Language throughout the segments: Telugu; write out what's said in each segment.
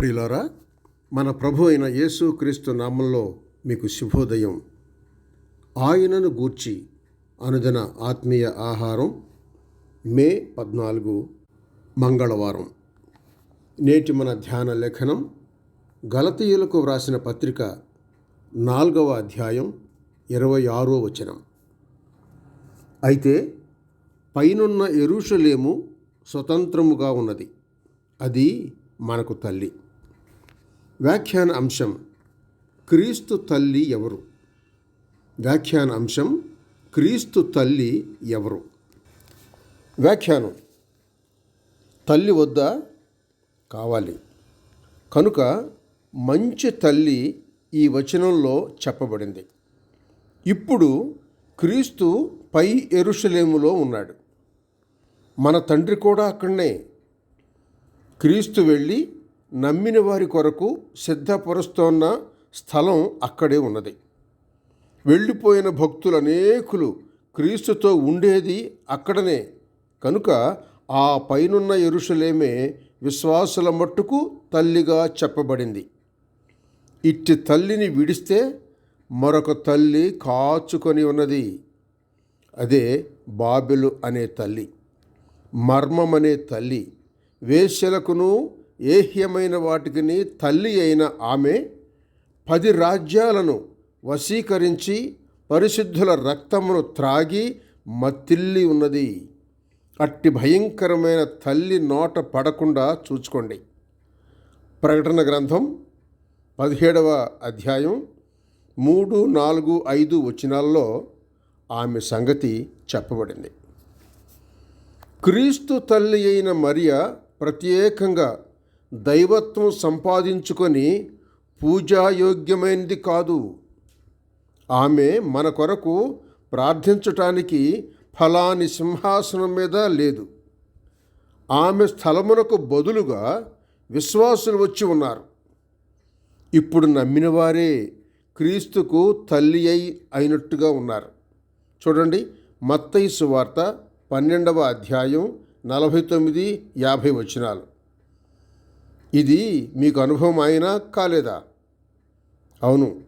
ప్రియులారా మన ప్రభు అయిన యేసు క్రీస్తు నామంలో మీకు శుభోదయం. ఆయనను గూర్చి అనుదిన ఆత్మీయ ఆహారం మే పద్నాలుగు మంగళవారం. నేటి మన ధ్యాన లేఖనం గలతీయులకు వ్రాసిన పత్రిక నాలుగవ అధ్యాయం ఇరవై ఆరో వచనం. అయితే పైనున్న ఎరుషలేము స్వతంత్రముగా ఉన్నది. అది మనకు తల్లి. వ్యాఖ్యాన అంశం క్రీస్తు తల్లి ఎవరు? వ్యాఖ్యాన అంశం క్రీస్తు తల్లి ఎవరు? వ్యాఖ్యానం తల్లి వద్ద కావాలి. కనుక మంచి తల్లి ఈ వచనంలో చెప్పబడింది. ఇప్పుడు క్రీస్తు పై ఎరుషలేములో ఉన్నాడు. మన తండ్రి కూడా అక్కడనే. క్రీస్తు వెళ్ళి నమ్మిన వారి కొరకు సిద్ధపరుస్తోన్న స్థలం అక్కడే ఉన్నది. వెళ్ళిపోయిన భక్తులు అనేకులు క్రీస్తుతో ఉండేది అక్కడనే. కనుక ఆ పైనున్న ఎరుషలేమే విశ్వాసుల మట్టుకు తల్లిగా చెప్పబడింది. ఇట్టి తల్లిని విడిస్తే మరొక తల్లి కాచుకొని ఉన్నది. అదే బాబెలు అనే తల్లి మర్మం అనే తల్లి వేశ్యలకును ఏహ్యమైన వాటికిని తల్లి అయిన ఆమె పది రాజ్యాలను వశీకరించి పరిశుద్ధుల రక్తమును త్రాగి మత్తిల్లి ఉన్నది. అట్టి భయంకరమైన తల్లి నోట పడకుండా చూచుకోండి. ప్రకటన గ్రంథం పదిహేడవ అధ్యాయం మూడు నాలుగు ఐదు వచనాల్లో ఆమె సంగతి చెప్పబడింది. క్రీస్తు తల్లి అయిన మరియ ప్రత్యేకంగా దైవత్వం సంపాదించుకొని పూజాయోగ్యమైనది కాదు. ఆమె మన కొరకు ప్రార్థించటానికి ఫలాని సింహాసనం మీద లేదు. ఆమె స్థలమునకు బదులుగా విశ్వాసులు వచ్చి ఉన్నారు. ఇప్పుడు నమ్మిన వారే క్రీస్తుకు తల్లి అయి అయినట్టుగా ఉన్నారు. చూడండి మత్తయి సువార్త పన్నెండవ అధ్యాయం నలభై తొమ్మిది యాభై వచనాలు. ఇది మీకు అనుభవం అయినా కాలేదా? అవును.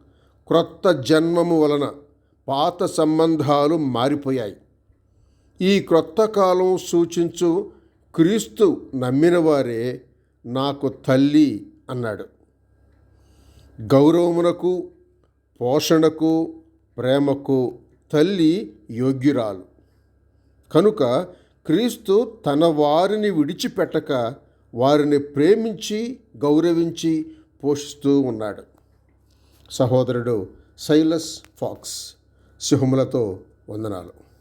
క్రొత్త జన్మము వలన పాత సంబంధాలు మారిపోయాయి. ఈ క్రొత్త కాలం సూచించు క్రీస్తు నమ్మిన వారే నాకు తల్లి అన్నాడు. గౌరవమునకు పోషణకు ప్రేమకు తల్లి యోగ్యురాలు. కనుక క్రీస్తు తన వారిని విడిచిపెట్టక వారిని ప్రేమించి గౌరవించి పోషిస్తూ ఉన్నాడు. సహోదరుడు సైలస్ ఫాక్స్ సింహములతో వందనాలు.